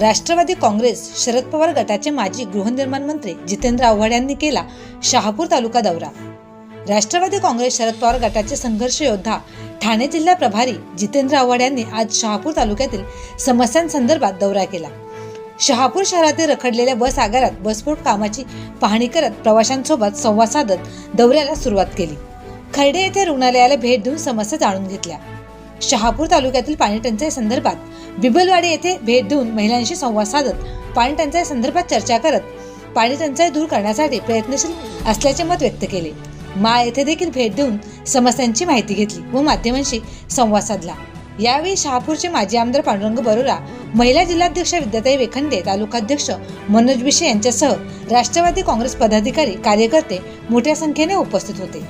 राष्ट्रवादी काँग्रेस शरद पवार गटाचे माजी गृहनिर्माण मंत्री जितेंद्र आव्हाड यांनी केला शहापूर तालुका दौरा. राष्ट्रवादी काँग्रेस शरद पवार गटाचे संघर्ष योद्धा ठाणे जिल्हा प्रभारी जितेंद्र आव्हाड यांनी आज शहापूर तालुक्यातील समस्यांसंदर्भात दौरा केला. शहापूर शहरातील रखडलेल्या बस आगारात बसफोट कामाची पाहणी करत प्रवाशांसोबत संवाद साधत दौऱ्याला सुरुवात केली. खर्डे येथे रुग्णालयाला भेट देऊन समस्या जाणून घेतल्या. शहापूर तालुक्यातील पाणी टंचाई संदर्भात बिबलवाडी येथे भेट देऊन महिलांशी संवाद साधत पाणी टंचाई संदर्भात चर्चा करत पाणी टंचाई दूर करण्यासाठी प्रयत्नशील असल्याचे मत व्यक्त केले. मा येथे देखील भेट देऊन समस्यांची माहिती घेतली व माध्यमांशी संवाद साधला. यावेळी शहापूरचे माजी आमदार पांडुरंग बरोरा महिला जिल्हाध्यक्ष विद्याताई वेखंडे तालुकाध्यक्ष मनोज बिशे यांच्यासह राष्ट्रवादी काँग्रेस पदाधिकारी कार्यकर्ते मोठ्या संख्येने उपस्थित होते.